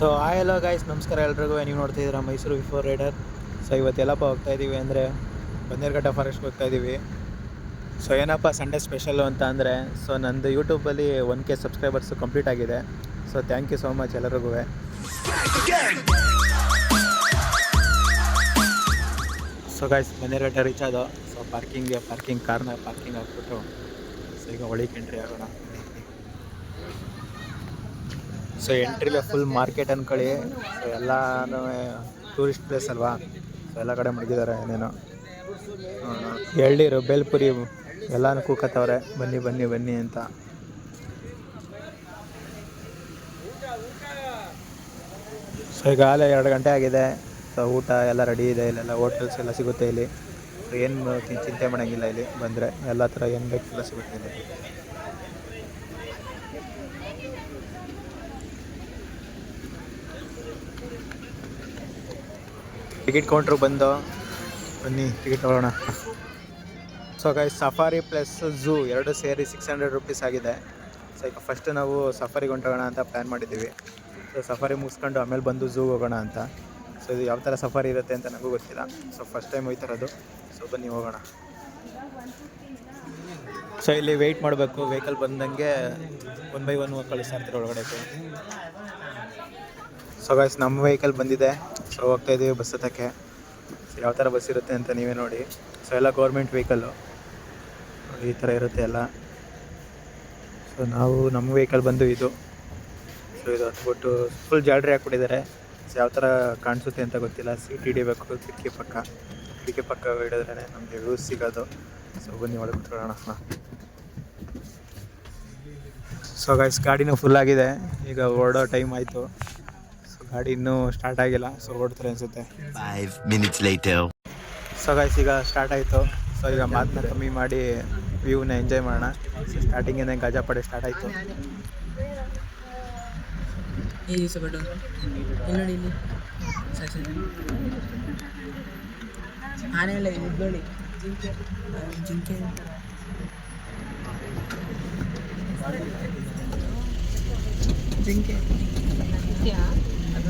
So hi ಎಲ್ಲ guys ನಮಸ್ಕಾರ ಎಲ್ರಿಗೂ. ನೀವು ನೋಡ್ತಿದ್ದೀರಾ ಮೈಸೂರು ಬಿಫೋರ್ ರೈಡರ್ ಸೊ ಇವತ್ತೆಲ್ಲಪ್ಪ ಹೋಗ್ತಾ ಇದ್ದೀವಿ ಅಂದರೆ ಬನ್ನೇರ್ಘಟ್ಟ ಫಾರೆಸ್ಟ್ ಹೋಗ್ತಾ ಇದ್ದೀವಿ ಸೊ ಏನಪ್ಪ ಸಂಡೇ ಸ್ಪೆಷಲ್ಲು ಅಂತ ಅಂದರೆ ಸೊ ನಂದು ಯೂಟ್ಯೂಬಲ್ಲಿ ಒನ್ ಕೆ ಸಬ್ಸ್ಕ್ರೈಬರ್ಸು ಕಂಪ್ಲೀಟ್ ಆಗಿದೆ. So thank you so much ಎಲ್ಲರಿಗೂ ಸೊ ಗಾಯ್ಸ್ ಬನ್ನೇರ್ಘಟ್ಟ ರೀಚ್ ಆದ ಸೊ ಪಾರ್ಕಿಂಗ್ಗೆ ಪಾರ್ಕಿಂಗ್ ಕಾರ್ನ ಪಾರ್ಕಿಂಗ್ ಹಾಕ್ಬಿಟ್ಟು. ಸೊ ಈಗ ಒಳಗೆ ಎಂಟ್ರಿ ಆಗೋಣ. ಸೊ ಎಂಟ್ರಿಲೆ ಫುಲ್ ಮಾರ್ಕೆಟ್ ಅಂದ್ಕೊಳ್ಳಿ ಸೊ ಎಲ್ಲಾನು ಟೂರಿಸ್ಟ್ ಪ್ಲೇಸ್ ಅಲ್ವಾ? ಸೊ ಎಲ್ಲ ಕಡೆ ಮಡಗಿದ್ದಾರೆ ಏನೇನೋ ಎಳ್ನೀರು ಬೇಲ್ಪುರಿ ಎಲ್ಲಾನು ಕೂಕತ್ತವ್ರೆ. ಬನ್ನಿ ಬನ್ನಿ ಬನ್ನಿ ಅಂತ. ಸೊ ಈಗಾಗಲೇ ಎರಡು ಗಂಟೆ ಆಗಿದೆ. ಸೊ ಊಟ ಎಲ್ಲ ರೆಡಿ ಇದೆ. ಇಲ್ಲೆಲ್ಲ ಹೋಟೆಲ್ಸ್ ಎಲ್ಲ ಸಿಗುತ್ತೆ ಇಲ್ಲಿ. ಏನು ಚಿಂತೆ ಮಾಡೋಂಗಿಲ್ಲ ಇಲ್ಲಿ ಬಂದರೆ. ಎಲ್ಲ ಥರ ಏನು ಬೇಕೆಲ್ಲ ಸಿಗುತ್ತೆ ಇಲ್ಲಿ. ಟಿಕೆಟ್ ಕೌಂಟ್ರ್ ಬಂದು ಬನ್ನಿ, ಟಿಕೆಟ್ ನೋಡೋಣ so guy safari plus zoo ಎರಡು ಸೇರಿ ಸಿಕ್ಸ್ ಹಂಡ್ರೆಡ್ ರುಪೀಸ್ ಆಗಿದೆ. ಸೊ ಈಗ ಫಸ್ಟ್ ನಾವು ಸಫಾರಿಗೆ ಹೊಂಟೋಗೋಣ ಅಂತ ಪ್ಲ್ಯಾನ್ ಮಾಡಿದ್ದೀವಿ. ಸೊ ಸಫಾರಿ ಮುಗಿಸ್ಕೊಂಡು ಆಮೇಲೆ ಬಂದು ಝೂ ಹೋಗೋಣ ಅಂತ. ಸೊ ಇದು ಯಾವ ಥರ ಸಫಾರಿ ಇರುತ್ತೆ ಅಂತ ನನಗೂ ಗೊತ್ತಿಲ್ಲ. ಸೊ ಫಸ್ಟ್ ಟೈಮ್ ಹೋಯ್ತಿರೋದು ಸೊ ಬನ್ನಿ, ಹೋಗೋಣ. ಸೊ ಇಲ್ಲಿ ವೆಯ್ಟ್ ಮಾಡಬೇಕು. ವೆಹಿಕಲ್ ಬಂದಂಗೆ ಒನ್ ಬೈ ಒನ್ ಕಳಿಸ್ತಾ ಇರ್ತಾರೆ ಒಳಗಡೆ. ಸೊ ಗಾಯ್ಸ್ ನಮ್ಮ ವೆಹಿಕಲ್ ಬಂದಿದೆ. ಸೊ ಹೋಗ್ತಾ ಇದ್ದೀವಿ ಬಸ್ ಹತ್ತಕ್ಕೆ. ಸೊ ಯಾವ ಥರ ಬಸ್ ಇರುತ್ತೆ ಅಂತ ನೀವೇ ನೋಡಿ. ಸೊ ಎಲ್ಲ ಗೌರ್ಮೆಂಟ್ ವೆಹಿಕಲ್ಲು ಈ ಥರ ಇರುತ್ತೆ ಎಲ್ಲ. ಸೊ ನಾವು ನಮ್ಮ ವೆಹಿಕಲ್ ಬಂದು ಇದು. ಸೊ ಇದು ಹತ್ಬಿಟ್ಟು ಫುಲ್ ಜಾಲ್ರಿ ಹಾಕ್ಬಿಟ್ಟಿದ್ದಾರೆ. ಸೊ ಯಾವ ಥರ ಕಾಣಿಸುತ್ತೆ ಅಂತ ಗೊತ್ತಿಲ್ಲ. ಸೀಟ್ ಹಿಡಿಬೇಕು ಕಿಟಕಿ ಪಕ್ಕ. ಕಿಟಕಿ ಪಕ್ಕ ಹಿಡಿದ್ರೆ ನಮಗೆ ವ್ಯೂಸ್ ಸಿಗೋದು. ಸೊ ಬನ್ನಿ ಒಳಗೆ ಕುತ್ಕೊಳ್ಳೋಣ. ಸೊ ಗಾಯ್ಸ್ ಗಾಡಿನೂ ಫುಲ್ ಆಗಿದೆ. ಈಗ ಹೊರಡೋ ಟೈಮ್ ಆಯಿತು. ಗಾಡಿ ಇನ್ನೂ ಸ್ಟಾರ್ಟ್ ಆಗಿಲ್ಲ ಸೊ ಓಡ್ತಾರೆ ಅನಿಸುತ್ತೆ. Five minutes later. So guys ಈಗ ಸ್ಟಾರ್ಟ್ ಆಯಿತು. ಸೊ ಈಗ ಮಾತನ್ನ ಕಮ್ಮಿ ಮಾಡಿ ವ್ಯೂನ ಎಂಜಾಯ್ ಮಾಡೋಣ. ಸೊ ಸ್ಟಾರ್ಟಿಂಗಿಂದ ಗಜಾಪಡೆ ಸ್ಟಾರ್ಟ್ ಆಯಿತು. ಈ ದಿವಸ ಬಟ್ ಇಲ್ಲಿ ಇಲ್ಲಿ. ಸರಿ ಆನೆ ಜಿಂಕೆ ಇದ್ಕೊಳ್ಳಿ ಜಿಂಕೆ. ಜಿಂಕೆ. ಜಿಂಕೆ. ಅದು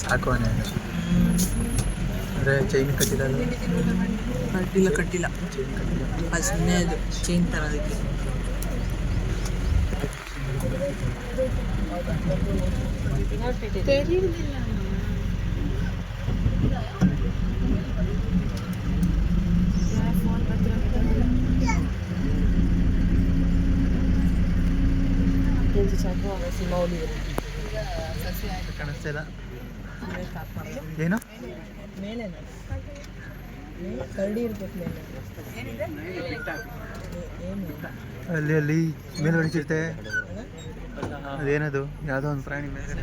ಸಾಕು ಅಂದರೆ ಚೈನ್ ಕಟ್ಟಿದಾಗ ಕಟ್ಟಿಲ್ಲ ಕಟ್ಟಿಲ್ಲ. ಚೈನ್ ಕಟ್ಟಿಲ್ಲ. ಅದು ಸುಮ್ಮನೆ ಅದು ಚೈನ್ ಥರ ಅದಕ್ಕೆ ಕಾಣಿಸ್ತಾ ಮೇಲೆ ಏನು ಅಲ್ಲಿ ಅಲ್ಲಿ ಮೇಲೆ ಹೊಡಿಸಿರ್ತೆ ಅದೇನದು? ಯಾವುದೋ ಒಂದು ಪ್ರಾಣಿ ಮೇಲೆ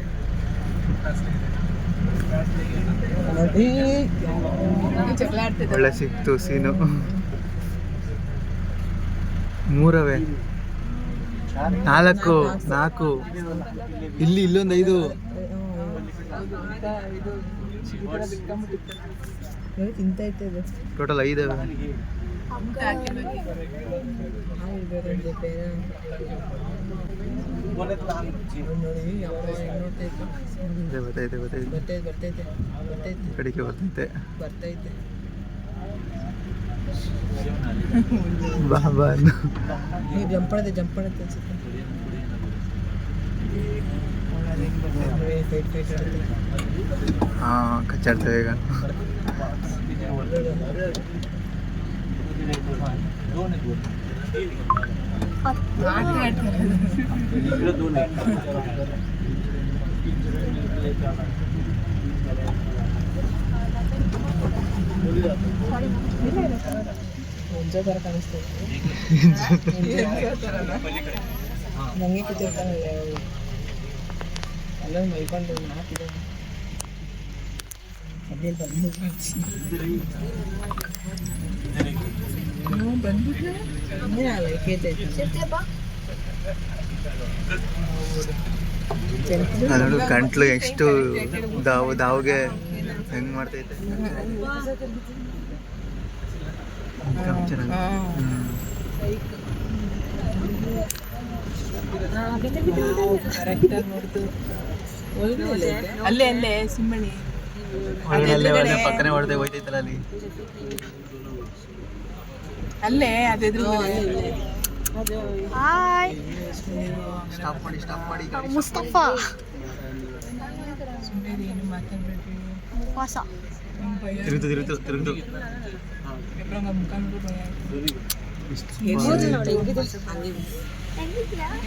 ಒಳ್ಳೆ ಸಿಕ್ತು ಸೀನು. ಮೂರವೇ. ನಾಲ್ಕು ನಾಲ್ಕು. ಇಲ್ಲಿ ಇಲ್ಲೊಂದು ಐದು. ಟೋಟಲ್ ಐದು ಬರ್ತೈತೆ ಬರ್ತೈತೆ. ಬರ್ತೈತೆ ಬರ್ತೈತೆ ಬರ್ತೈತೆ ಈ ಕಡೆಗೆ ಬರ್ತೈತೆ ಬರ್ತೈತೆ ಬಾ ಬಾ ಅನ್ನು. ನೀವು ಜಂಪ್ ಮಾಡುತ್ತೆ ಜಂಪ್ ಮಾಡುತ್ತೆ ಅನ್ಸುತ್ತೆ ಫೈಟ್ ಫೈಟ್ ಆಡುತ್ತೆ ಹಾ ಕಚ್ಚಾಡ್ತೇವೆ ಈಗ ಎಂಜಾಯ್ ಎಲ್ಲ ಮೈಕೊಂಡು ನಾಲ್ಕಿದೆ ಅದೇ ಎಷ್ಟು ದಾವು ದಾವ್ಗೆ ಹೆಂಗ್ ಮಾಡ್ತೈತೆ. ಕರೆಕ್ಟಾಗಿ ನೋಡ್ತು ಅಲ್ಲೇ ಅಲ್ಲೇ ಸಿಂಬಣಿ ಅಲ್ಲೇ ಪಕ್ಕನೆ ಹೊಡೆದೆ ಹೋಯ್ತೈತಲ್ಲ ಅಲ್ಲಿ? ಅಲ್ಲೇ ಹಾಯ್ ಸ್ಟಾಪ್ ಮಾಡಿ ಸ್ಟಾಪ್ ಮಾಡಿ ಮುಸ್ತಫಾ. ಸುಮ್ಮನೆ ಏನು ಮಾತಾಡ್ಬೇಡ್ರಿ ಹೊಸ ತಿರುಗ್ತು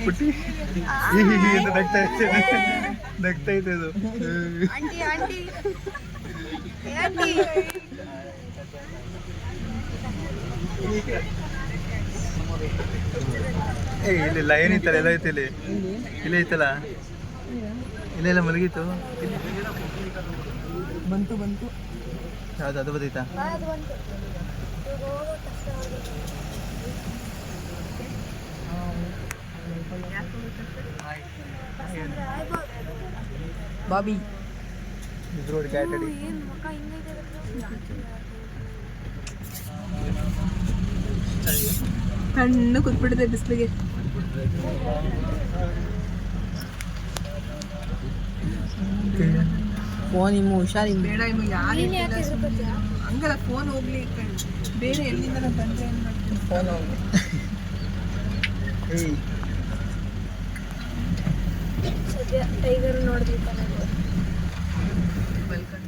ಪುಟ್ಟಿ ಅಂತ ನಗ್ತಾ ನಗ್ತಾ ಅದು ಏ ಇಲ್ಲಿ ಲೈನ್ ಇತ್ತಲ್ಲ ಎಲ್ಲ ಐತಿ ಇಲ್ಲಿ ಇಲ್ಲೇ ಐತಲ್ಲ ಇಲ್ಲ ಇಲ್ಲ ಮಲಗಿತ್ತು ಬಂತು ಬಂತು. ಯಾವ್ದು ಅದು ಬದೈತಾ ಬಾಬಿ. ಕಣ್ಣು ಕೂತ್ಬಿಟ್ಟಿದೆ ಬಿಸಿಲಿಗೆ. ಫೋನ್ ಇಮ್ಮ ಹುಷಾರಿಲ್ಲ. ಬೇಡ ಇಮ್ಮ ಯಾರಿಗೆ ಹಂಗಲ್ಲ ಫೋನ್ ಹೋಗ್ಲಿ ಬೇರೆ ಎಲ್ಲಿಂದ ಬಂದ್ರೆ ಏನು ಮಾಡ್ತೀನಿ ಫೋನ್ ಹೋಗ್ಲಿ. ಸದ್ಯ ಟೈಗರ್ ನೋಡಿದ್ವಿ ಬಲ್ಕಂಡು